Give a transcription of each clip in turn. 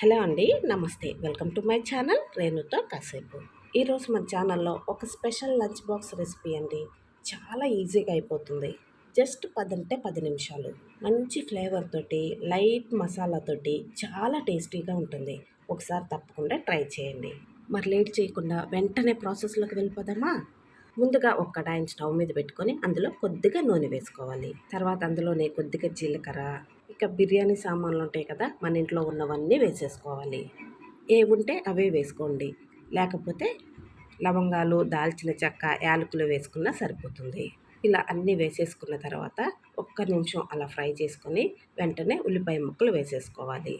Hello అండి నమస్తే. Welcome to my channel రేణుతో కాసేపు. ఈరోజు మన ఛానల్లో ఒక స్పెషల్ లంచ్ బాక్స్ రెసిపీ అండి. చాలా ఈజీగా అయిపోతుంది. జస్ట్ పదంటే పది నిమిషాలు. మంచి ఫ్లేవర్ తోటి లైట్ మసాలాతోటి చాలా టేస్టీగా ఉంటుంది. ఒకసారి తప్పకుండా ట్రై చేయండి. మరి లేట్ చేయకుండా వెంటనే ప్రాసెస్లోకి వెళ్ళిపోదామా? ముందుగా ఒక కడాయిని స్టవ్ మీద పెట్టుకొని అందులో కొద్దిగా నూనె వేసుకోవాలి. తర్వాత అందులోనే కొద్దిగా జీలకర్ర ఇక బిర్యానీ సామాన్లు ఉంటాయి కదా మన ఇంట్లో ఉన్నవన్నీ వేసేసుకోవాలి. ఏ ఉంటే అవే వేసుకోండి. లేకపోతే లవంగాలు దాల్చిన చెక్క యాలకులు వేసుకున్నా సరిపోతుంది. ఇలా అన్నీ వేసేసుకున్న తర్వాత ఒక్క నిమిషం అలా ఫ్రై చేసుకొని వెంటనే ఉల్లిపాయ ముక్కలు వేసేసుకోవాలి.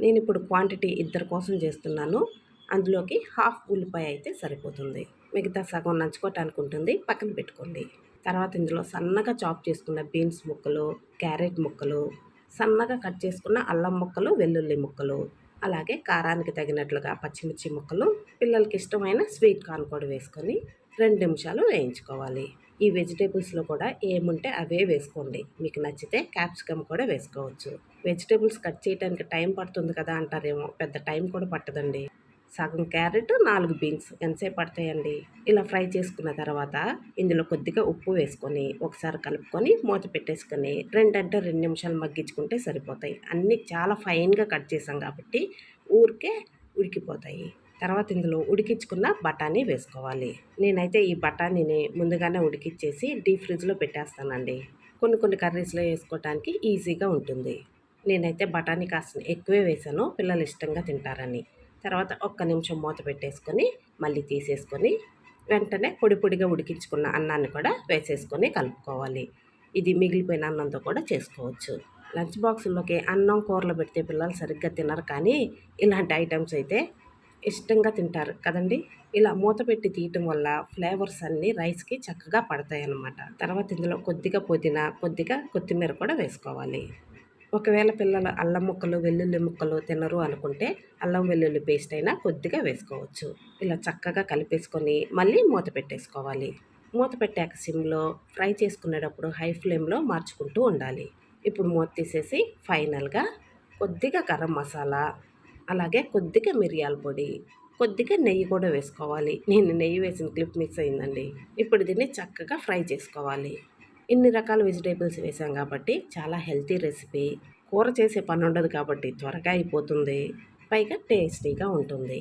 నేను ఇప్పుడు క్వాంటిటీ ఇద్దరి కోసం చేస్తున్నాను. అందులోకి హాఫ్ ఉల్లిపాయ అయితే సరిపోతుంది. మిగతా సగం నంచుకోవటానికి ఉంటుంది. పక్కన పెట్టుకోండి. తర్వాత ఇందులో సన్నగా చాప్ చేసుకున్న బీన్స్ ముక్కలు క్యారెట్ ముక్కలు సన్నగా కట్ చేసుకున్న అల్లం ముక్కలు వెల్లుల్లి ముక్కలు అలాగే కారానికి తగినట్లుగా పచ్చిమిర్చి ముక్కలు పిల్లలకి ఇష్టమైన స్వీట్ కార్న్ కూడా వేసుకొని రెండు నిమిషాలు వేయించుకోవాలి. ఈ వెజిటేబుల్స్లో కూడా ఏముంటే అవే వేసుకోండి. మీకు నచ్చితే క్యాప్సికమ్ కూడా వేసుకోవచ్చు. వెజిటేబుల్స్ కట్ చేయడానికి టైం పడుతుంది కదా అంటారేమో పెద్ద టైం కూడా పట్టదండి. సగం క్యారెట్ నాలుగు బీన్స్ ఎంతసేపు పడతాయండి? ఇలా ఫ్రై చేసుకున్న తర్వాత ఇందులో కొద్దిగా ఉప్పు వేసుకొని ఒకసారి కలుపుకొని మూత పెట్టేసుకొని రెండంటే రెండు నిమిషాలు మగ్గించుకుంటే సరిపోతాయి. అన్నీ చాలా ఫైన్గా కట్ చేసాం కాబట్టి ఊరికే ఉడికిపోతాయి. తర్వాత ఇందులో ఉడికించుకున్న బఠానీ వేసుకోవాలి. నేనైతే ఈ బఠానీని ముందుగానే ఉడికిచ్చేసి డీప్ ఫ్రిడ్జ్లో పెట్టేస్తానండి. కొన్ని కొన్ని కర్రీస్లో వేసుకోవడానికి ఈజీగా ఉంటుంది. నేనైతే బఠానీ కాస్త ఎక్కువే వేసాను. పిల్లలు ఇష్టంగా తింటారని. తర్వాత ఒక్క నిమిషం మూత పెట్టేసుకొని మళ్ళీ తీసేసుకొని వెంటనే పొడి పొడిగా ఉడికించుకున్న అన్నాన్ని కూడా వేసేసుకొని కలుపుకోవాలి. ఇది మిగిలిపోయిన అన్నంతో కూడా చేసుకోవచ్చు. లంచ్ బాక్సుల్లోకి అన్నం కూరలు పెడితే పిల్లలు సరిగ్గా తినరు కానీ ఇలాంటి ఐటమ్స్ అయితే ఇష్టంగా తింటారు కదండి. ఇలా మూత పెట్టి తీయటం వల్ల ఫ్లేవర్స్ అన్నీ రైస్కి చక్కగా పడతాయి అన్నమాట తర్వాత ఇందులో కొద్దిగా పుదీనా కొద్దిగా కొత్తిమీర కూడా వేసుకోవాలి. ఒకవేళ పిల్లలు అల్లం ముక్కలు వెల్లుల్లి ముక్కలు తినరు అనుకుంటే అల్లం వెల్లుల్లి పేస్ట్ అయినా కొద్దిగా వేసుకోవచ్చు. ఇలా చక్కగా కలిపేసుకొని మళ్ళీ మూత పెట్టేసుకోవాలి. మూత పెట్టాక సిమ్లో ఫ్రై చేసుకునేటప్పుడు హై ఫ్లేమ్లో మార్చుకుంటూ ఉండాలి. ఇప్పుడు మూత తీసేసి ఫైనల్గా కొద్దిగా గరం మసాలా అలాగే కొద్దిగా మిరియాల పొడి కొద్దిగా నెయ్యి కూడా వేసుకోవాలి. నేను నెయ్యి వేసిన క్లిప్ మిక్స్ అయిందండి. ఇప్పుడు దీన్ని చక్కగా ఫ్రై చేసుకోవాలి. ఇన్ని రకాల వెజిటేబుల్స్ వేసాం కాబట్టి చాలా హెల్తీ రెసిపీ. కూర చేసే పని ఉండదు కాబట్టి త్వరగా అయిపోతుంది. పైగా టేస్టీగా ఉంటుంది.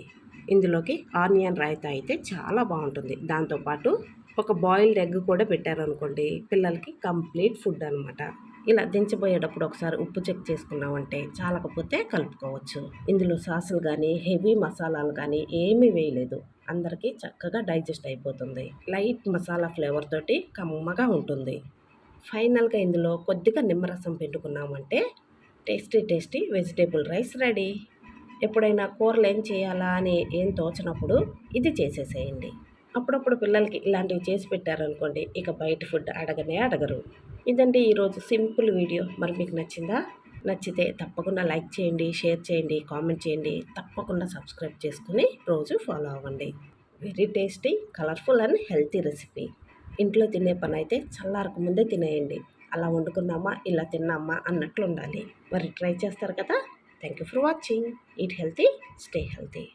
ఇందులోకి ఆనియన్ రాయితా అయితే చాలా బాగుంటుంది. దాంతోపాటు ఒక బాయిల్డ్ ఎగ్ కూడా పెట్టారనుకోండి పిల్లలకి కంప్లీట్ ఫుడ్ అనమాట ఇలా దించబోయేటప్పుడు ఒకసారి ఉప్పు చెక్ చేసుకున్నామంటే చాలకపోతే కలుపుకోవచ్చు. ఇందులో సాసులు కానీ హెవీ మసాలాలు కానీ ఏమీ వేయలేదు. అందరికీ చక్కగా డైజెస్ట్ అయిపోతుంది. లైట్ మసాలా ఫ్లేవర్ తోటి కమ్మగా ఉంటుంది. ఫైనల్గా ఇందులో కొద్దిగా నిమ్మరసం పెట్టుకున్నామంటే tasty tasty vegetable rice ready. ఎప్పుడైనా కూరలు ఏం చేయాలా అని ఏం తోచినప్పుడు ఇది చేసేసేయండి. అప్పుడప్పుడు పిల్లలకి ఇలాంటివి చేసి పెట్టారనుకోండి ఇక బయట ఫుడ్ అడగనే అడగరు. ఇదండి ఈరోజు సింపుల్ వీడియో. మరి మీకు నచ్చిందా? నచ్చితే తప్పకుండా లైక్ చేయండి షేర్ చేయండి కామెంట్ చేయండి. తప్పకుండా సబ్స్క్రైబ్ చేసుకుని రోజు ఫాలో అవ్వండి. Very tasty colourful and healthy recipe. ఇంట్లో తినే పని అయితే చల్లారకు ముందే తినేయండి. అలా వండుకున్నామా ఇలా తిన్నామా అన్నట్లు ఉండాలి మరి ట్రై చేస్తారు కదా? Thank you for watching. Eat healthy stay healthy.